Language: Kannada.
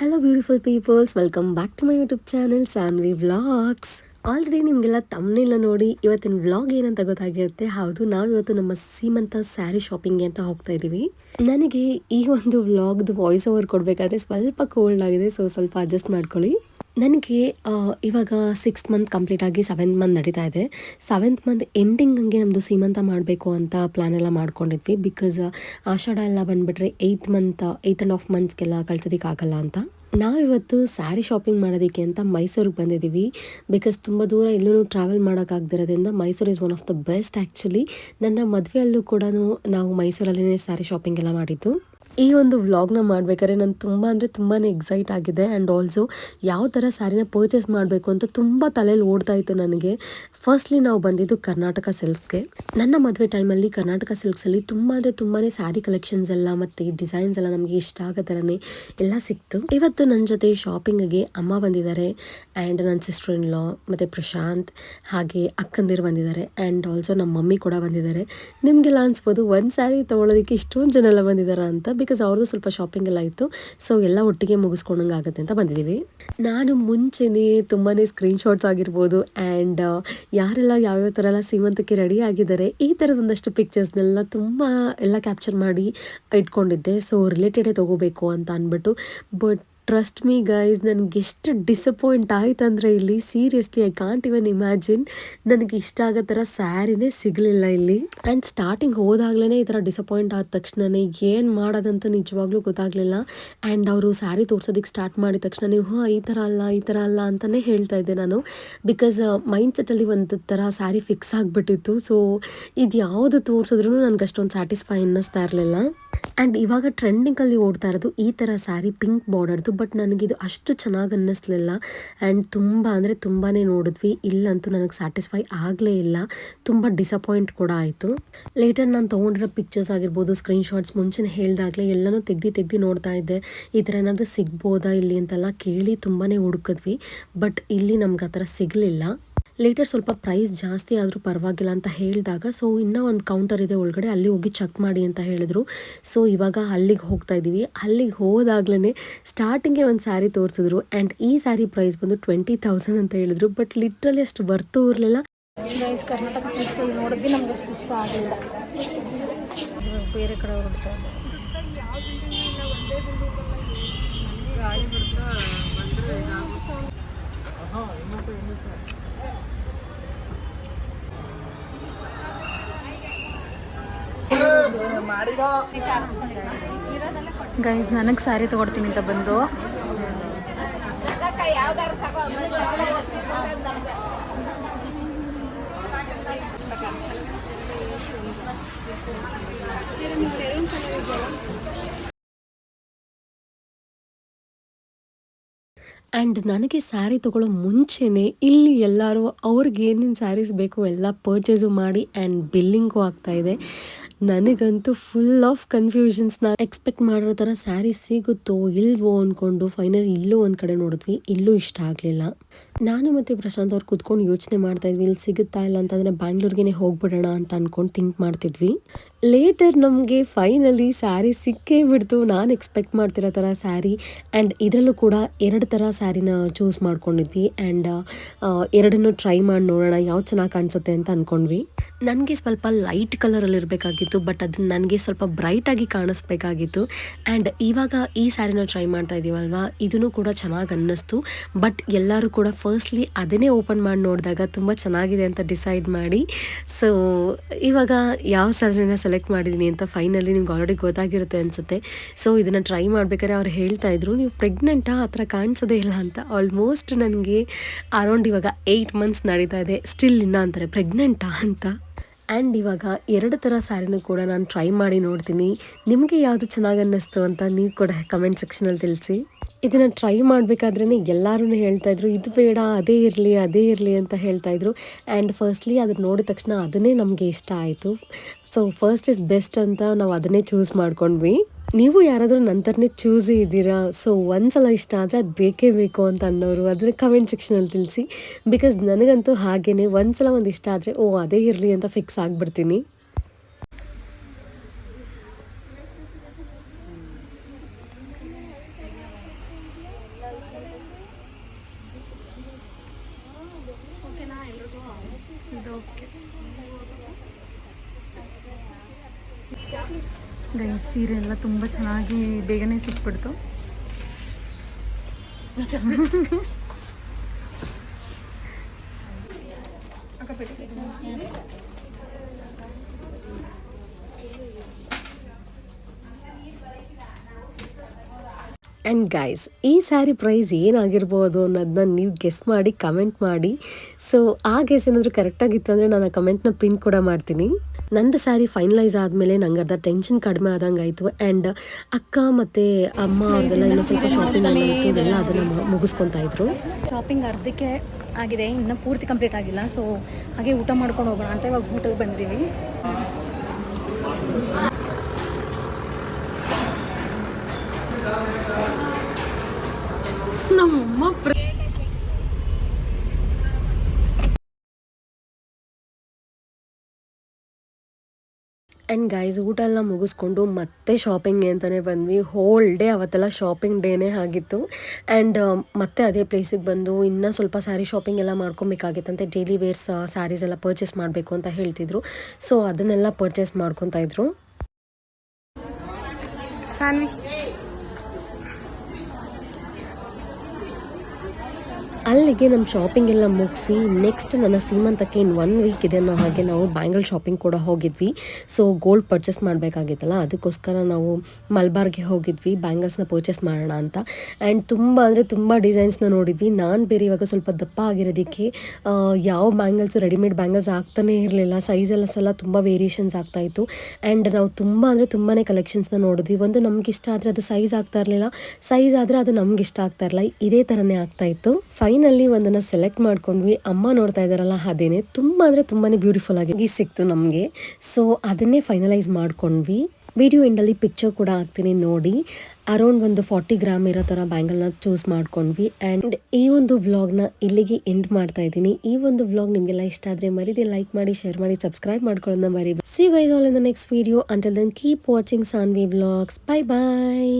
Hello beautiful peoples welcome back to my YouTube channel Sanvi vlogs already ನಿಮಗೆಲ್ಲ ತಮ್ಮನೆಲ್ಲ ನೋಡಿ ಇವತ್ತಿನ ವ್ಲಾಗ್ ಏನಂತ ಗೊತ್ತಾಗಿರುತ್ತೆ? ಹೌದು ನಾವು ಇವತ್ತು ನಮ್ಮ ಸೀಮಂತ ಸ್ಯಾರಿ ಶಾಪಿಂಗ್ಗೆ ಅಂತ ಹೋಗ್ತಾ ಇದ್ದೀವಿ ನನಗೆ ಈ ಒಂದು ವ್ಲಾಗ್ದು ವಾಯ್ಸ್ ಓವರ್ ಕೊಡಬೇಕಾದ್ರೆ ಸ್ವಲ್ಪ ಕೋಲ್ಡ್ ಆಗಿದೆ ಸೊ ಸ್ವಲ್ಪ ಅಡ್ಜಸ್ಟ್ ಮಾಡ್ಕೊಳ್ಳಿ. ನನಗೆ ಇವಾಗ ಸಿಕ್ಸ್ತ್ ಮಂತ್ ಕಂಪ್ಲೀಟ್ ಆಗಿ ಸೆವೆಂತ್ ಮಂತ್ ನಡೀತಾ ಇದೆ. ಸೆವೆಂತ್ ಮಂತ್ ಎಂಡಿಂಗ್ ಹಂಗೆ ನಮ್ಮದು ಸೀಮಂತ ಮಾಡಬೇಕು ಅಂತ ಪ್ಲ್ಯಾನ್ ಎಲ್ಲ ಮಾಡ್ಕೊಂಡಿದ್ವಿ. ಬಿಕಾಸ್ ಆಷಾಢ ಎಲ್ಲ ಬಂದುಬಿಟ್ರೆ eighth month eighth and half ಮಂತ್ಸ್ಗೆಲ್ಲ ಕಳ್ಸೋದಕ್ಕಾಗಲ್ಲ ಅಂತ. ನಾವಿವತ್ತು ಸ್ಯಾರಿ ಶಾಪಿಂಗ್ ಮಾಡೋದಕ್ಕೆ ಅಂತ ಮೈಸೂರಿಗೆ ಬಂದಿದ್ದೀವಿ. ಬಿಕಾಸ್ ತುಂಬ ದೂರ ಎಲ್ಲೂ travel ಮಾಡೋಕ್ಕಾಗ್ದಿರೋದ್ರಿಂದ Mysuru is one of the best actually ನನ್ನ ಮದುವೆಯಲ್ಲೂ ಕೂಡ ನಾವು ಮೈಸೂರಲ್ಲೇ ಸ್ಯಾರಿ ಶಾಪಿಂಗ್ ಎಲ್ಲ ಮಾಡಿದ್ದು. ಈ ಒಂದು ವ್ಲಾಗ್ನ ಮಾಡಬೇಕಾದ್ರೆ ನಾನು ತುಂಬ ಅಂದರೆ ತುಂಬಾ ಎಕ್ಸೈಟ್ ಆಗಿದೆ ಆ್ಯಂಡ್ ಆಲ್ಸೋ ಯಾವ ಥರ ಸ್ಯಾರಿನ ಪರ್ಚೇಸ್ ಮಾಡಬೇಕು ಅಂತ ತುಂಬ ತಲೆಯಲ್ಲಿ ಓಡ್ತಾ ಇತ್ತು ನನಗೆ. ಫಸ್ಟ್ಲಿ ನಾವು ಬಂದಿದ್ದು ಕರ್ನಾಟಕ ಸಿಲ್ಕ್ಸ್ಗೆ. ನನ್ನ ಮದುವೆ ಟೈಮಲ್ಲಿ ಕರ್ನಾಟಕ ಸಿಲ್ಕ್ಸಲ್ಲಿ ತುಂಬ ಅಂದರೆ ತುಂಬಾ ಸ್ಯಾರಿ ಕಲೆಕ್ಷನ್ಸ್ ಎಲ್ಲ ಮತ್ತು ಡಿಸೈನ್ಸ್ ಎಲ್ಲ ನಮಗೆ ಇಷ್ಟ ಆಗೋ ಥರನೇ ಎಲ್ಲ ಸಿಕ್ತು. ಇವತ್ತು ನನ್ನ ಜೊತೆ ಶಾಪಿಂಗಿಗೆ ಅಮ್ಮ ಬಂದಿದ್ದಾರೆ ಆ್ಯಂಡ್ ನನ್ನ ಸಿಸ್ಟರ್ ಇನ್ ಲಾ ಮತ್ತು ಪ್ರಶಾಂತ್ ಹಾಗೆ ಅಕ್ಕಂದಿರು ಬಂದಿದ್ದಾರೆ ಆ್ಯಂಡ್ ಆಲ್ಸೋ ನಮ್ಮ ಮಮ್ಮಿ ಕೂಡ ಬಂದಿದ್ದಾರೆ. ನಿಮಗೆಲ್ಲ ಅನ್ಸ್ಬೋದು, ಒಂದು ಸ್ಯಾರಿ ತೊಗೊಳೋದಕ್ಕೆ ಇಷ್ಟೊಂದು ಜನ ಎಲ್ಲ ಬಂದಿದ್ದಾರೆ ಅಂತ? ಬಿಕಾಸ್ ಅವ್ರದ್ದು ಸ್ವಲ್ಪ ಶಾಪಿಂಗ್ ಎಲ್ಲ ಇತ್ತು. ಸೊ ಎಲ್ಲ ಒಟ್ಟಿಗೆ ಮುಗಿಸ್ಕೊಂಡಂಗೆ ಆಗುತ್ತೆ ಅಂತ ಬಂದಿದ್ದೀವಿ. ನಾನು ಮುಂಚೆನೇ ತುಂಬಾ ಸ್ಕ್ರೀನ್ಶಾಟ್ಸ್ ಆಗಿರ್ಬೋದು ಆ್ಯಂಡ್ ಯಾರೆಲ್ಲ ಯಾವ್ಯಾವ ಥರ ಎಲ್ಲ ಸೀಮಂತಕ್ಕೆ ರೆಡಿ ಆಗಿದ್ದಾರೆ, ಈ ಥರದ ಒಂದಷ್ಟು ಪಿಕ್ಚರ್ಸ್ನೆಲ್ಲ ತುಂಬ ಎಲ್ಲ ಕ್ಯಾಪ್ಚರ್ ಮಾಡಿ ಇಟ್ಕೊಂಡಿದ್ದೆ. ಸೊ ರಿಲೇಟೆಡೇ ತೊಗೋಬೇಕು ಅಂತ ಅಂದ್ಬಿಟ್ಟು ಬಟ್ ಟ್ರಸ್ಟ್ ಮೀ ಗೈಸ್ ನನಗೆ ಎಷ್ಟು ಡಿಸಪಾಯಿಂಟ್ ಆಯ್ತು ಅಂದರೆ ಇಲ್ಲಿ seriously I can't even imagine ನನಗೆ ಇಷ್ಟ ಆಗೋ ಥರ ಸ್ಯಾರಿನೇ ಸಿಗಲಿಲ್ಲ ಇಲ್ಲಿ. ಆ್ಯಂಡ್ ಸ್ಟಾರ್ಟಿಂಗ್ ಹೋದಾಗ್ಲೇ ಈ ಥರ ಡಿಸಪಾಯಿಂಟ್ ಆದ ತಕ್ಷಣನೇ ಏನು ಮಾಡೋದಂತ ನಿಜವಾಗ್ಲೂ ಗೊತ್ತಾಗಲಿಲ್ಲ. ಆ್ಯಂಡ್ ಅವರು ಸ್ಯಾರಿ ತೋರ್ಸೋದಕ್ಕೆ ಸ್ಟಾರ್ಟ್ ಮಾಡಿದ ತಕ್ಷಣ ನೀವು ಹಾಂ, ಈ ಥರ ಅಲ್ಲ, ಈ ಥರ ಅಲ್ಲ ಅಂತಲೇ ಹೇಳ್ತಾ ಇದ್ದೆ ನಾನು. ಬಿಕಾಸ್ ಮೈಂಡ್ ಸೆಟ್ಟಲ್ಲಿ ಒಂದು ಥರ ಸ್ಯಾರಿ ಫಿಕ್ಸ್ ಆಗಿಬಿಟ್ಟಿತ್ತು. ಸೊ ಇದು ಯಾವುದು ತೋರಿಸಿದ್ರು ನನಗೆ ಅಷ್ಟೊಂದು ಸ್ಯಾಟಿಸ್ಫೈ ಅನ್ನಿಸ್ತಾ ಇರಲಿಲ್ಲ. ಆ್ಯಂಡ್ ಇವಾಗ ಟ್ರೆಂಡಿಂಗಲ್ಲಿ ಓಡ್ತಾ ಇರೋದು ಈ ಥರ ಸ್ಯಾರಿ ಪಿಂಕ್ ಬಾರ್ಡರ್ದು ಬಟ್ ನನಗಿದು ಅಷ್ಟು ಚೆನ್ನಾಗಿ ಅನ್ನಿಸ್ಲಿಲ್ಲ. ಆ್ಯಂಡ್ ತುಂಬ ಅಂದರೆ ತುಂಬಾ ನೋಡಿದ್ವಿ. ಇಲ್ಲಂತೂ ನನಗೆ ಸ್ಯಾಟಿಸ್ಫೈ ಆಗಲೇ ಇಲ್ಲ. ತುಂಬ ಡಿಸಪಾಯಿಂಟ್ ಕೂಡ ಆಯಿತು. ಲೇಟರ್ ನಾನು ತೊಗೊಂಡಿರೋ ಪಿಕ್ಚರ್ಸ್ ಆಗಿರ್ಬೋದು ಸ್ಕ್ರೀನ್ಶಾಟ್ಸ್ ಮುಂಚೆನೇ ಹೇಳಿದಾಗಲೇ ಎಲ್ಲನೂ ತೆಗ್ದು ತೆಗ್ದು ನೋಡ್ತಾ ಇದ್ದೆ. ಈ ಥರ ಏನಾದರೂ ಸಿಗ್ಬೋದಾ, ಇಲ್ಲಿ ಅಂತೆಲ್ಲ ಕೇಳಿ ತುಂಬಾ ಹುಡುಕಿದ್ವಿ. ಬಟ್ ಇಲ್ಲಿ ನಮ್ಗೆ ಆ ಥರ ಸಿಗಲಿಲ್ಲ. ಲೇಟರ್ ಸ್ವಲ್ಪ ಪ್ರೈಸ್ ಜಾಸ್ತಿ ಆದರೂ ಪರವಾಗಿಲ್ಲ ಅಂತ ಹೇಳಿದಾಗ ಸೊ ಇನ್ನೂ ಒಂದು ಕೌಂಟರ್ ಇದೆ ಒಳಗಡೆ ಅಲ್ಲಿ ಹೋಗಿ ಚೆಕ್ ಮಾಡಿ ಅಂತ ಹೇಳಿದ್ರು. ಸೊ ಇವಾಗ ಅಲ್ಲಿಗೆ ಹೋಗ್ತಾ ಇದ್ದೀವಿ ಅಲ್ಲಿಗೆ ಹೋದಾಗ್ಲೇ ಸ್ಟಾರ್ಟಿಂಗೇ ಒಂದು ಸ್ಯಾರಿ ತೋರಿಸಿದ್ರು ಆ್ಯಂಡ್ ಈ ಸ್ಯಾರಿ ಪ್ರೈಸ್ ಬಂದು ಟ್ವೆಂಟಿ ತೌಸಂಡ್ ಅಂತ ಹೇಳಿದ್ರು. ಬಟ್ ಲಿಟ್ರಲಿ ಅಷ್ಟು ಬರ್ತು ಇರಲಿಲ್ಲ. ಗೈಸ್ ಕರ್ನಾಟಕ ಸಿಲ್ಕ್ಸಲ್ಲಿ ನೋಡಿದ್ವಿ ನಮ್ಗೆ ಅಷ್ಟು ಇಷ್ಟ ಆಗಲಿಲ್ಲ ಬೇರೆ ಕಡೆ ಹೊರಡ್ತಾ ಗೈಸ್ ನನಗೆ ಸ್ಯಾರಿ ತೊಗೊಡ್ತೀನಿ ಅಂತ ಬಂದು. ಆ್ಯಂಡ್ ನನಗೆ ಸ್ಯಾರಿ ತೊಗೊಳ್ಳೋ ಮುಂಚೆನೇ ಇಲ್ಲಿ ಎಲ್ಲರೂ ಅವ್ರಿಗೆ ಏನೇನು ಸ್ಯಾರೀಸ್ ಬೇಕು ಎಲ್ಲ ಪರ್ಚೇಸು ಮಾಡಿ ಆ್ಯಂಡ್ ಬಿಲ್ಲಿಂಗು ಆಗ್ತಾ ಇದೆ. ನನಗಂತೂ ಫುಲ್ ಆಫ್ ಕನ್ಫ್ಯೂಷನ್ಸ್ನ ಎಕ್ಸ್ಪೆಕ್ಟ್ ಮಾಡಿರೋ ಥರ ಸ್ಯಾರಿ ಸಿಗುತ್ತೋ ಇಲ್ವೋ ಅಂದ್ಕೊಂಡು ಫೈನಲ್ ಇಲ್ಲೂ ಒಂದು ಕಡೆ ನೋಡಿದ್ವಿ. ಇಲ್ಲೂ ಇಷ್ಟ ಆಗಲಿಲ್ಲ. ನಾನು ಮತ್ತು ಪ್ರಶಾಂತ್ ಅವ್ರು ಕೂತ್ಕೊಂಡು ಯೋಚನೆ ಮಾಡ್ತಾ ಇದ್ವಿ. ಇಲ್ಲಿ ಸಿಗುತ್ತಾ ಇಲ್ಲ ಅಂತಂದರೆ ಬ್ಯಾಂಗ್ಳೂರ್ಗೆ ಹೋಗ್ಬಿಡೋಣ ಅಂತ ಅಂದ್ಕೊಂಡು ಥಿಂಕ್ ಮಾಡ್ತಿದ್ವಿ. ಲೇಟರ್ ನಮಗೆ ಫೈನಲಿ ಸ್ಯಾರಿ ಸಿಕ್ಕೇ ಬಿಡ್ತು. ನಾನು ಎಕ್ಸ್ಪೆಕ್ಟ್ ಮಾಡ್ತಿರೋ ಥರ ಸ್ಯಾರಿ ಆ್ಯಂಡ್ ಇದರಲ್ಲೂ ಕೂಡ ಎರಡು ಥರ ಸ್ಯಾರಿನ ಚೂಸ್ ಮಾಡ್ಕೊಂಡಿದ್ವಿ. ಆ್ಯಂಡ್ ಎರಡನ್ನೂ ಟ್ರೈ ಮಾಡಿ ನೋಡೋಣ. ಯಾವ್ದು ಚೆನ್ನಾಗಿ ಕಾಣಿಸುತ್ತೆ ಅಂತ ಅಂದ್ಕೊಂಡ್ವಿ ನನಗೆ ಸ್ವಲ್ಪ ಲೈಟ್ ಕಲರಲ್ಲಿ ಇರಬೇಕಾಗಿತ್ತು ಬಟ್ ಅದು ನನಗೆ ಸ್ವಲ್ಪ ಬ್ರೈಟಾಗಿ ಕಾಣಿಸ್ಬೇಕಾಗಿತ್ತು. ಆ್ಯಂಡ್ ಇವಾಗ ಈ ಸ್ಯಾರಿನ ಟ್ರೈ ಮಾಡ್ತಾ ಇದ್ದೀವಲ್ವಾ ಇದನ್ನು ಕೂಡ ಚೆನ್ನಾಗಿ ಅನ್ನಿಸ್ತು. ಬಟ್ ಎಲ್ಲರೂ ಕೂಡ ಫಸ್ಟ್ಲಿ ಅದನ್ನೇ ಓಪನ್ ಮಾಡಿ ನೋಡಿದಾಗ ತುಂಬ ಚೆನ್ನಾಗಿದೆ ಅಂತ ಡಿಸೈಡ್ ಮಾಡಿ. ಸೊ ಇವಾಗ ಯಾವ ಸ್ಯಾರಿನ ಸೆಲೆಕ್ಟ್ ಮಾಡಿದ್ದೀನಿ ಅಂತ ಫೈನಲಿ ನಿಮ್ಗೆ ಆಲ್ರೆಡಿ ಗೊತ್ತಾಗಿರುತ್ತೆ ಅನಿಸುತ್ತೆ. ಸೊ ಇದನ್ನು ಟ್ರೈ ಮಾಡಬೇಕಾದ್ರೆ ಅವ್ರು ಹೇಳ್ತಾ ಇದ್ರು, ನೀವು ಪ್ರೆಗ್ನೆಂಟಾ ಆ? ಥರ ಕಾಣಿಸೋದೇ ಇಲ್ಲ ಅಂತ. ಆಲ್ಮೋಸ್ಟ್ ನನಗೆ ಅರೌಂಡ್ ಇವಾಗ ಏಯ್ಟ್ ಮಂತ್ಸ್ ನಡೀತಾ ಇದೆ. ಸ್ಟಿಲ್ ಇನ್ನ ಅಂತಾರೆ ಪ್ರೆಗ್ನೆಂಟಾ ಅಂತ. ಆ್ಯಂಡ್ ಇವಾಗ ಎರಡು ಥರ ಸ್ಯಾರಿನೂ ಕೂಡ ನಾನು ಟ್ರೈ ಮಾಡಿ ನೋಡ್ತೀನಿ. ನಿಮಗೆ ಯಾವುದು ಚೆನ್ನಾಗಿ ಅನ್ನಿಸ್ತು ಅಂತ ನೀವು ಕೂಡ ಕಮೆಂಟ್ ಸೆಕ್ಷನಲ್ಲಿ ತಿಳಿಸಿ. ಇದನ್ನು ಟ್ರೈ ಮಾಡಬೇಕಾದ್ರೇ ಎಲ್ಲರೂ ಹೇಳ್ತಾಯಿದ್ರು ಇದು ಬೇಡ, ಅದೇ ಇರಲಿ ಅದೇ ಇರಲಿ ಅಂತ ಹೇಳ್ತಾಯಿದ್ರು ಆ್ಯಂಡ್ ಫಸ್ಟ್ಲಿ ಅದನ್ನ ನೋಡಿದ ತಕ್ಷಣ ಅದನ್ನೇ ನಮಗೆ ಇಷ್ಟ ಆಯಿತು. ಸೊ ಫಸ್ಟ್ ಇಸ್ ಬೆಸ್ಟ್ ಅಂತ ನಾವು ಅದನ್ನೇ ಚೂಸ್ ಮಾಡ್ಕೊಂಡ್ವಿ. ನೀವು ಯಾರಾದರೂ ನಂತರನೇ ಚೂಸಿ ಇದ್ದೀರಾ? ಸೊ ಒಂದ್ಸಲ ಇಷ್ಟ ಆದರೆ ಅದು ಬೇಕೇ ಬೇಕು ಅಂತ ಅನ್ನೋರು ಅದನ್ನು ಕಮೆಂಟ್ ಸೆಕ್ಷನಲ್ಲಿ ತಿಳಿಸಿ. ಬಿಕಾಸ್ ನನಗಂತೂ ಹಾಗೇ ಒಂದ್ಸಲ ಒಂದು ಇಷ್ಟ ಆದರೆ, ಓ, ಅದೇ ಇರಲಿ ಅಂತ ಫಿಕ್ಸ್ ಆಗಿಬಿಡ್ತೀನಿ. ಇದು ಓಕೆ ಗೈಸ್ ಸೀರೆ ಎಲ್ಲ ತುಂಬ ಚೆನ್ನಾಗಿ ಬೇಗನೆ ಸಿಕ್ಬಿಡ್ತು. ಆ್ಯಂಡ್ ಗೈಸ್ ಈ ಸ್ಯಾರಿ ಪ್ರೈಸ್ ಏನಾಗಿರ್ಬೋದು ಅನ್ನೋದನ್ನ ನೀವು ಗೆಸ್ ಮಾಡಿ ಕಮೆಂಟ್ ಮಾಡಿ. ಸೊ ಆ ಗೆಸ್ ಏನಾದರೂ ಕರೆಕ್ಟಾಗಿತ್ತು ಅಂದರೆ ನಾನು ಆ ಕಮೆಂಟ್ನ ಪಿನ್ ಕೂಡ ಮಾಡ್ತೀನಿ. ನಂದು ಸ್ಯಾರಿ ಫೈನಲೈಸ್ ಆದಮೇಲೆ ನಂಗೆ ಅರ್ಧ ಟೆನ್ಷನ್ ಕಡಿಮೆ ಆದಂಗೆ ಆಯಿತು. ಆ್ಯಂಡ್ ಅಕ್ಕ ಮತ್ತು ಅಮ್ಮ ಅವ್ರದ್ದೆಲ್ಲ ಇನ್ನೂ ಸ್ವಲ್ಪ ಶಾಪಿಂಗ್ ಇದೆಲ್ಲ ಅದನ್ನು ಮುಗಿಸ್ಕೊತಾ ಇದ್ರು. ಶಾಪಿಂಗ್ ಅರ್ಧಕ್ಕೆ ಆಗಿದೆ, ಇನ್ನೂ ಪೂರ್ತಿ ಕಂಪ್ಲೀಟ್ ಆಗಿಲ್ಲ. ಸೊ ಹಾಗೆ ಊಟ ಮಾಡ್ಕೊಂಡು ಹೋಗೋಣ ಅಂತ ಇವಾಗ ಊಟಕ್ಕೆ ಬಂದಿದ್ದೀವಿ ಆ್ಯಂಡ್ ಗೈಸ್ ಊಟ ಎಲ್ಲ ಮುಗಿಸ್ಕೊಂಡು ಮತ್ತೆ ಶಾಪಿಂಗ್ ಅಂತಲೇ ಬಂದ್ವಿ. ಹೋಲ್ ಡೇ ಅವತ್ತೆಲ್ಲ ಶಾಪಿಂಗ್ ಡೇನೇ ಆಗಿತ್ತು. ಆ್ಯಂಡ್ ಮತ್ತೆ ಅದೇ ಪ್ಲೇಸಿಗೆ ಬಂದು ಇನ್ನೂ ಸ್ವಲ್ಪ ಸ್ಯಾರಿ ಶಾಪಿಂಗ್ ಎಲ್ಲ ಮಾಡ್ಕೊಬೇಕಾಗಿತ್ತಂತೆ. ಡೈಲಿ ವೇರ್ಸ್ ಸ್ಯಾರೀಸ್ ಎಲ್ಲ ಪರ್ಚೇಸ್ ಮಾಡಬೇಕು ಅಂತ ಹೇಳ್ತಿದ್ರು. ಸೊ ಅದನ್ನೆಲ್ಲ ಪರ್ಚೇಸ್ ಮಾಡ್ಕೊತಾ ಇದ್ರು. ಅಲ್ಲಿಗೆ ನಮ್ಮ ಶಾಪಿಂಗ್ ಎಲ್ಲ ಮುಗಿಸಿ ನೆಕ್ಸ್ಟ್ ನನ್ನ ಸೀಮಂತಕ್ಕೆ ಇನ್ನು ಒನ್ ವೀಕ್ ಇದೆ ಅನ್ನೋ ಹಾಗೆ ನಾವು ಬ್ಯಾಂಗಲ್ ಶಾಪಿಂಗ್ ಕೂಡ ಹೋಗಿದ್ವಿ. ಸೊ ಗೋಲ್ಡ್ ಪರ್ಚೇಸ್ ಮಾಡಬೇಕಾಗಿತ್ತಲ್ಲ, ಅದಕ್ಕೋಸ್ಕರ ನಾವು ಮಲ್ಬಾರ್ಗೆ ಹೋಗಿದ್ವಿ ಬ್ಯಾಂಗಲ್ಸ್ನ ಪರ್ಚೇಸ್ ಮಾಡೋಣ ಅಂತ. ಆ್ಯಂಡ್ ತುಂಬ ಅಂದರೆ ತುಂಬ ಡಿಸೈನ್ಸ್ನ ನೋಡಿದ್ವಿ. ನಾನು ಬೇರೆ ಇವಾಗ ಸ್ವಲ್ಪ ದಪ್ಪ ಆಗಿರೋದಕ್ಕೆ ಯಾವ ಬ್ಯಾಂಗಲ್ಸ್ ರೆಡಿಮೇಡ್ ಬ್ಯಾಂಗಲ್ಸ್ ಆಗ್ತಾನೇ ಇರಲಿಲ್ಲ. ಸೈಜೆಲ್ಲ ಸಲ ತುಂಬ ವೇರಿಯೇಷನ್ಸ್ ಆಗ್ತಾಯಿತ್ತು ಆ್ಯಂಡ್ ನಾವು ತುಂಬ ಅಂದರೆ ತುಂಬಾ ಕಲೆಕ್ಷನ್ಸ್ನ ನೋಡಿದ್ವಿ. ಒಂದು ನಮ್ಗೆ ಇಷ್ಟ ಆದರೆ ಅದು ಸೈಜ್ ಆಗ್ತಾ ಇರಲಿಲ್ಲ. ಸೈಜ್ ಆದರೆ ಅದು ನಮ್ಗೆ ಇಷ್ಟ ಆಗ್ತಾ ಇರಲಿಲ್ಲ. ಇದೇ ಥರನೇ ಆಗ್ತಾ ಇತ್ತು. ಫೈನಲ್ಲಿ ಒಂದನ್ನು ಸೆಲೆಕ್ಟ್ ಮಾಡ್ಕೊಂಡ್ವಿ. ಅಮ್ಮ ನೋಡ್ತಾ ಇದ್ದಾರಲ್ಲ ಅದೇನೆ ತುಂಬ ಅಂದರೆ ತುಂಬಾ ಬ್ಯೂಟಿಫುಲ್ ಆಗಿ ಸಿಕ್ತು ನಮಗೆ. ಸೊ ಅದನ್ನೇ ಫೈನಲೈಸ್ ಮಾಡ್ಕೊಂಡ್ವಿ. ವಿಡಿಯೋ ಎಂಡಲ್ಲಿ ಪಿಕ್ಚರ್ ಕೂಡ ಹಾಕ್ತೀನಿ ನೋಡಿ. ಅರೌಂಡ್ ಒಂದು ಫಾರ್ಟಿ ಗ್ರಾಮ್ ಇರೋ ಥರ ಬ್ಯಾಂಗಲ್ನ ಚೂಸ್ ಮಾಡ್ಕೊಂಡ್ವಿ. ಆ್ಯಂಡ್ ಈ ಒಂದು ವ್ಲಾಗ್ನ ಇಲ್ಲಿಗೆ ಎಂಡ್ ಮಾಡ್ತಾ ಇದ್ದೀನಿ. ಈ ಒಂದು ವ್ಲಾಗ್ ನಿಮಗೆಲ್ಲ ಇಷ್ಟ ಆದರೆ ಮರಿದೆ ಲೈಕ್ ಮಾಡಿ ಶೇರ್ ಮಾಡಿ ಸಬ್ಸ್ಕ್ರೈಬ್ ಮಾಡ್ಕೊಳ್ಳೋದನ್ನ ಮರಿ see you all in the next video until then keep watching Sanvi vlogs bye bye